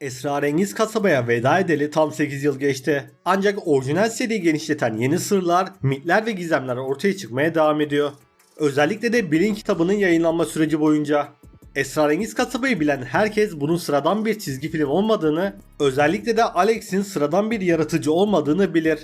Esrarengiz kasabaya veda edeli tam 8 yıl geçti. Ancak orijinal seriyi genişleten yeni sırlar, mitler ve gizemler ortaya çıkmaya devam ediyor. Özellikle de Bilin kitabının yayınlanma süreci boyunca. Esrarengiz kasabayı bilen herkes bunun sıradan bir çizgi film olmadığını, özellikle de Alex'in sıradan bir yaratıcı olmadığını bilir.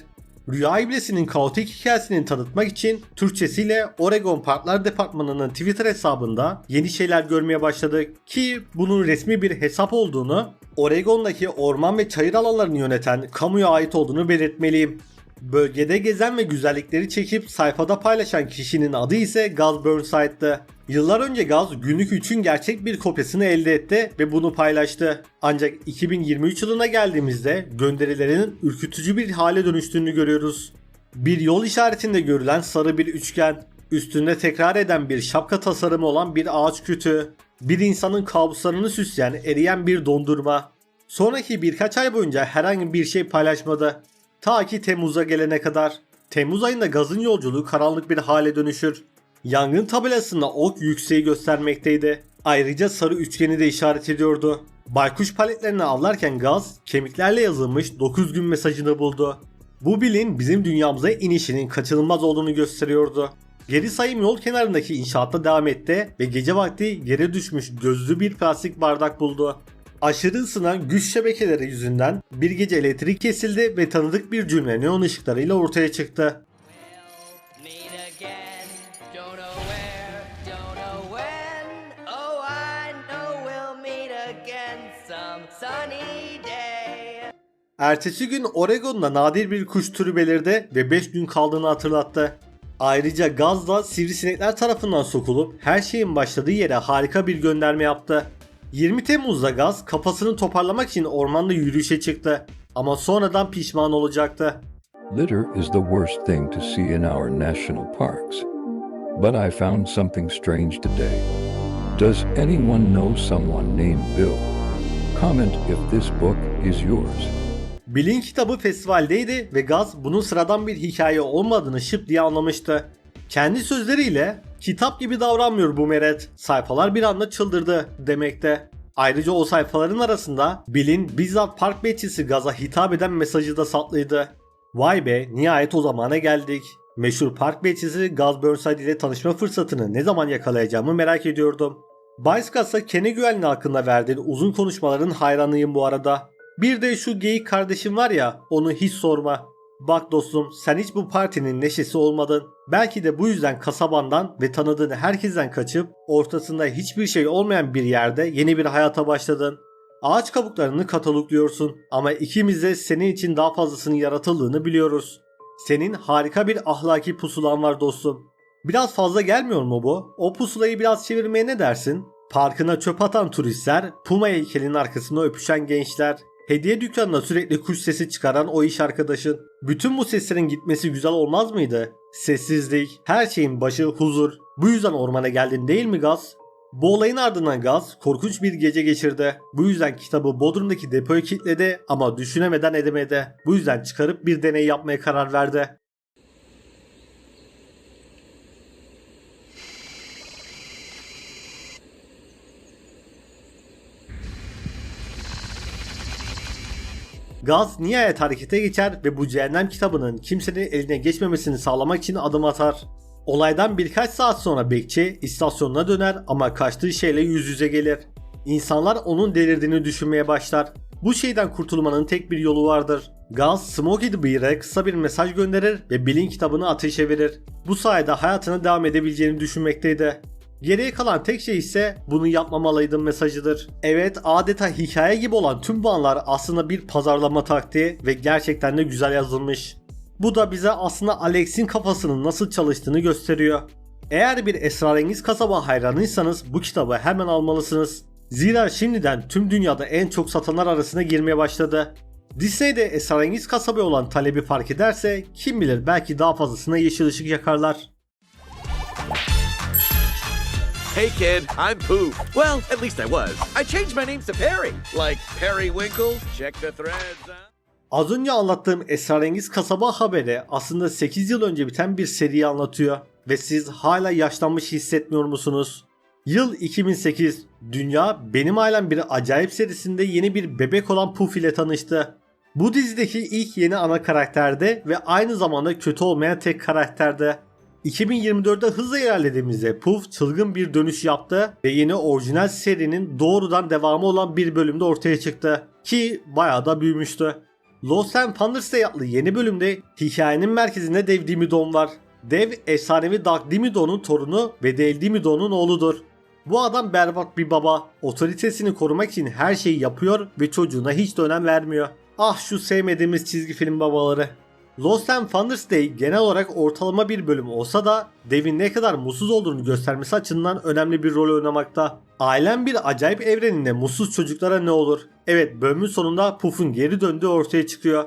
Rüya İblisi'nin kaotik hikayesini tanıtmak için Türkçesiyle Oregon Parklar Departmanı'nın Twitter hesabında yeni şeyler görmeye başladık ki bunun resmi bir hesap olduğunu, Oregon'daki orman ve çayır alanlarını yöneten kamuya ait olduğunu belirtmeliyim. Bölgede gezen ve güzellikleri çekip sayfada paylaşan kişinin adı ise Gaz Burnside'dı. Yıllar önce Gaz günlük 3'ün gerçek bir kopyasını elde etti ve bunu paylaştı. Ancak 2023 yılına geldiğimizde gönderilerin ürkütücü bir hale dönüştüğünü görüyoruz. Bir yol işaretinde görülen sarı bir üçgen, üstünde tekrar eden bir şapka tasarımı olan bir ağaç kütüğü, bir insanın kabuslarını süsleyen eriyen bir dondurma. Sonraki birkaç ay boyunca herhangi bir şey paylaşmadı. Ta ki Temmuz'a gelene kadar. Temmuz ayında gazın yolculuğu karanlık bir hale dönüşür. Yangın tabelasında ok yükseği göstermekteydi. Ayrıca sarı üçgeni de işaret ediyordu. Baykuş paletlerini avlarken gaz kemiklerle yazılmış 9 gün mesajını buldu. Bu bilin bizim dünyamıza inişinin kaçınılmaz olduğunu gösteriyordu. Geri sayım yol kenarındaki inşaatta devam etti ve gece vakti yere düşmüş gözlü bir plastik bardak buldu. Aşırı ısınan güç şebekeleri yüzünden bir gece elektrik kesildi ve tanıdık bir cümle neon ışıklarıyla ortaya çıktı. Ertesi gün Oregon'da nadir bir kuş türü belirdi ve 5 gün kaldığını hatırlattı. Ayrıca gaz da sivrisinekler tarafından sokulup her şeyin başladığı yere harika bir gönderme yaptı. 20 Temmuz'da gaz kafasını toparlamak için ormanda yürüyüşe çıktı. Ama sonradan pişman olacaktı. Litter is the worst thing to see in our national parks. But I found something strange today. Does anyone know someone named Bill? Comment if this book is yours. Bill'in kitabı festivaldeydi ve Gaz bunun sıradan bir hikaye olmadığını şıp diye anlamıştı. Kendi sözleriyle kitap gibi davranmıyor bu meret. Sayfalar bir anda çıldırdı demekte. Ayrıca o sayfaların arasında Bill'in bizzat park bekçisi Gaz'a hitap eden mesajı da saklıydı. Vay be nihayet o zamana geldik. Meşhur park bekçisi Gaz Burnside ile tanışma fırsatını ne zaman yakalayacağımı merak ediyordum. Bice Gaz'a kendi güvenliği hakkında verdiği uzun konuşmaların hayranıyım bu arada. Bir de şu geyik kardeşim var ya onu hiç sorma. Bak dostum sen hiç bu partinin neşesi olmadın. Belki de bu yüzden kasabandan ve tanıdığın herkesten kaçıp ortasında hiçbir şey olmayan bir yerde yeni bir hayata başladın. Ağaç kabuklarını katalogluyorsun ama ikimiz de senin için daha fazlasının yaratıldığını biliyoruz. Senin harika bir ahlaki pusulan var dostum. Biraz fazla gelmiyor mu bu? O pusulayı biraz çevirmeye ne dersin? Parkına çöp atan turistler, Puma heykelinin arkasında öpüşen gençler, hediye dükkanına sürekli kuş sesi çıkaran o iş arkadaşın. Bütün bu seslerin gitmesi güzel olmaz mıydı? Sessizlik, her şeyin başı huzur. Bu yüzden ormana geldin değil mi Gaz? Bu olayın ardından Gaz korkunç bir gece geçirdi. Bu yüzden kitabı Bodrum'daki depoya kilitledi ama düşünemeden edemedi. Bu yüzden çıkarıp bir deney yapmaya karar verdi. Gaz nihayet harekete geçer ve bu cehennem kitabının kimsenin eline geçmemesini sağlamak için adım atar. Olaydan birkaç saat sonra bekçi istasyonuna döner ama kaçtığı şeyle yüz yüze gelir. İnsanlar onun delirdiğini düşünmeye başlar. Bu şeyden kurtulmanın tek bir yolu vardır. Gaz, Smokey the Bear'e kısa bir mesaj gönderir ve Bill'in kitabını ateşe verir. Bu sayede hayatına devam edebileceğini düşünmekteydi. Geriye kalan tek şey ise bunu yapmamalıydım mesajıdır. Evet adeta hikaye gibi olan tüm bu anlar aslında bir pazarlama taktiği ve gerçekten de güzel yazılmış. Bu da bize aslında Alex'in kafasının nasıl çalıştığını gösteriyor. Eğer bir esrarengiz kasaba hayranıysanız bu kitabı hemen almalısınız. Zira şimdiden tüm dünyada en çok satanlar arasına girmeye başladı. Disney'de esrarengiz kasaba olan talebi fark ederse kim bilir belki daha fazlasına yeşil ışık yakarlar. Hey kid, I'm Pooh. Well, at least I was. I changed my name to Perry. Like Periwinkle. Check the threads. huh? Az önce anlattığım esrarengiz kasaba haberi aslında 8 yıl önce biten bir seriyi anlatıyor ve siz hala yaşlanmış hissetmiyor musunuz? Yıl 2008. Dünya Benim Ailem Bir Acayip serisinde yeni bir bebek olan Puff ile tanıştı. Bu dizideki ilk yeni ana karakterde ve aynı zamanda kötü olmayan tek karakterde. 2024'de hızla ilerlediğimizde Puff çılgın bir dönüş yaptı ve yeni orijinal serinin doğrudan devamı olan bir bölümde ortaya çıktı. Ki bayağı da büyümüştü. Lost and Thunders'ta adlı yeni bölümde hikayenin merkezinde Dev Dimidon var. Dev efsanevi Dark Dimidon'un torunu ve Dev Dimidon'un oğludur. Bu adam berbat bir baba. Otoritesini korumak için her şeyi yapıyor ve çocuğuna hiç de önem vermiyor. Ah şu sevmediğimiz çizgi film babaları. Lost and Thunders Day genel olarak ortalama bir bölüm olsa da Dev'in ne kadar mutsuz olduğunu göstermesi açısından önemli bir rol oynamakta. Ailem bir acayip evreninde mutsuz çocuklara ne olur? Evet bölümün sonunda Puff'un geri döndüğü ortaya çıkıyor.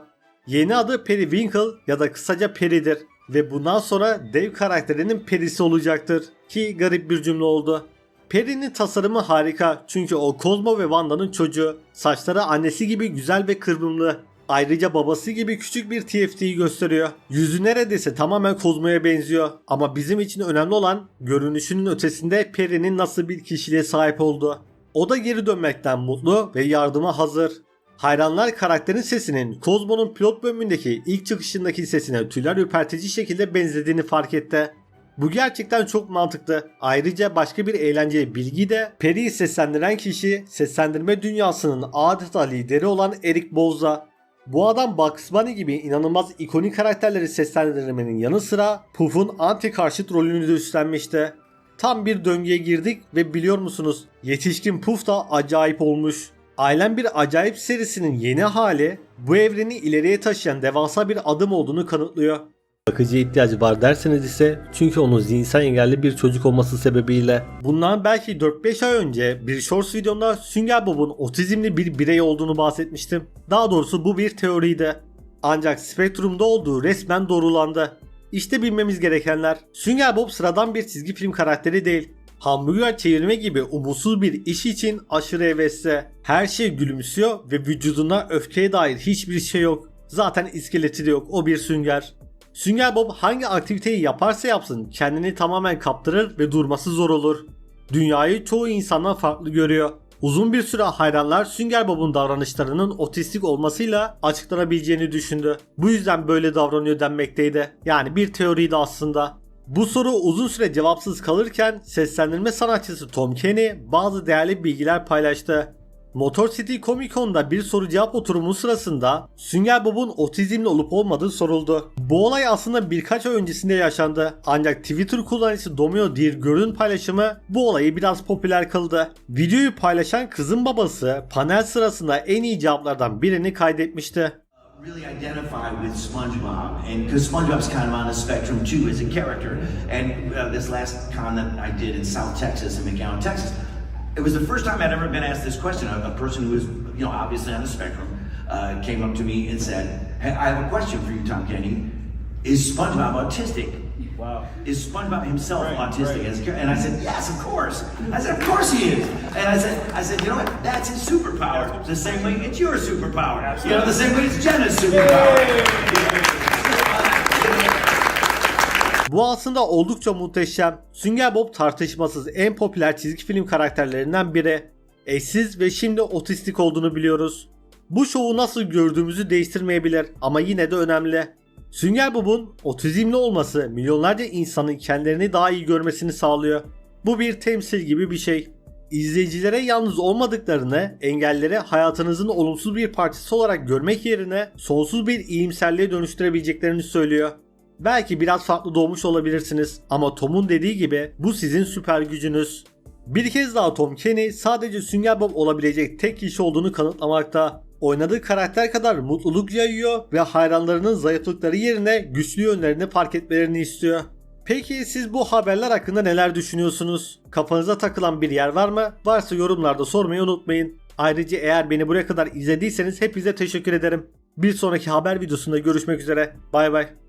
Yeni adı Periwinkle ya da kısaca Peri'dir ve bundan sonra dev karakterinin perisi olacaktır ki garip bir cümle oldu. Peri'nin tasarımı harika çünkü o Cosmo ve Wanda'nın çocuğu. Saçları annesi gibi güzel ve kıvrımlı. Ayrıca babası gibi küçük bir TFT'yi gösteriyor. Yüzü neredeyse tamamen Cosmo'ya benziyor. Ama bizim için önemli olan görünüşünün ötesinde Peri'nin nasıl bir kişiliğe sahip olduğu. O da geri dönmekten mutlu ve yardıma hazır. Hayranlar karakterin sesinin Cosmo'nun pilot bölümündeki ilk çıkışındaki sesine tüyler ürpertici şekilde benzediğini fark etti. Bu gerçekten çok mantıklı. Ayrıca başka bir eğlenceli bilgi de Peri'yi seslendiren kişi seslendirme dünyasının adeta lideri olan Eric Bozza. Bu adam Bugs Bunny gibi inanılmaz ikonik karakterleri seslendirmenin yanı sıra Puff'un anti karşıt rolünü de üstlenmişti. Tam bir döngüye girdik ve biliyor musunuz yetişkin Puff da acayip olmuş. Ailem bir acayip serisinin yeni hali bu evreni ileriye taşıyan devasa bir adım olduğunu kanıtlıyor. Bakıcıya ihtiyacı var derseniz ise çünkü onun zihinsel engelli bir çocuk olması sebebiyle. Bundan belki 4-5 ay önce bir shorts videomda Sünger Bob'un otizmli bir birey olduğunu bahsetmiştim. Daha doğrusu bu bir teoriydi. Ancak spektrumda olduğu resmen doğrulandı. İşte bilmemiz gerekenler. Sünger Bob sıradan bir çizgi film karakteri değil. Hamburger çevirme gibi umutsuz bir iş için aşırı hevesli. Her şey gülümsüyor ve vücudunda öfkeye dair hiçbir şey yok. Zaten iskeleti de yok o bir sünger. Sünger Bob hangi aktiviteyi yaparsa yapsın kendini tamamen kaptırır ve durması zor olur. Dünyayı çoğu insandan farklı görüyor. Uzun bir süre hayranlar Sünger Bob'un davranışlarının otistik olmasıyla açıklanabileceğini düşündü. Bu yüzden böyle davranıyor denmekteydi. Yani bir teoriydi aslında. Bu soru uzun süre cevapsız kalırken seslendirme sanatçısı Tom Kenny bazı değerli bilgiler paylaştı. Motor City Comic Con'da bir soru cevap oturumu sırasında Sünger Bob'un otizmli olup olmadığı soruldu. Bu olay aslında birkaç ay öncesinde yaşandı. Ancak Twitter kullanıcısı Domino Dirgör'ün paylaşımı bu olayı biraz popüler kıldı. Videoyu paylaşan kızın babası panel sırasında en iyi cevaplardan birini kaydetmişti. really identify with SpongeBob, and because SpongeBob's kind of on the spectrum too as a character. And uh, this last con that I did in South Texas, in McAllen, Texas, it was the first time I'd ever been asked this question. A, a person who was, you know, obviously on the spectrum, uh, came up to me and said, "Hey, I have a question for you, Tom Kenny. Is SpongeBob autistic?" Wow. Is SpongeBob himself autistic as a character? And I said, yes, of course. I said, of course he is. And I said, I said, you know what? That's his superpower. The same way it's your superpower. Absolutely. You know, the same way it's Jenna's superpower. Bu aslında oldukça muhteşem. Sünger Bob tartışmasız en popüler çizgi film karakterlerinden biri. Eşsiz ve şimdi otistik olduğunu biliyoruz. Bu şovu nasıl gördüğümüzü değiştirmeyebilir ama yine de önemli. Sünger Bob'un otizmli olması milyonlarca insanın kendilerini daha iyi görmesini sağlıyor. Bu bir temsil gibi bir şey. İzleyicilere yalnız olmadıklarını, engelleri hayatınızın olumsuz bir parçası olarak görmek yerine sonsuz bir iyimserliğe dönüştürebileceklerini söylüyor. Belki biraz farklı doğmuş olabilirsiniz ama Tom'un dediği gibi bu sizin süper gücünüz. Bir kez daha Tom Kenny sadece Sünger Bob olabilecek tek kişi olduğunu kanıtlamakta. Oynadığı karakter kadar mutluluk yayıyor ve hayranlarının zayıflıkları yerine güçlü yönlerini fark etmelerini istiyor. Peki siz bu haberler hakkında neler düşünüyorsunuz? Kafanıza takılan bir yer var mı? Varsa yorumlarda sormayı unutmayın. Ayrıca eğer beni buraya kadar izlediyseniz hepinize teşekkür ederim. Bir sonraki haber videosunda görüşmek üzere. Bay bay.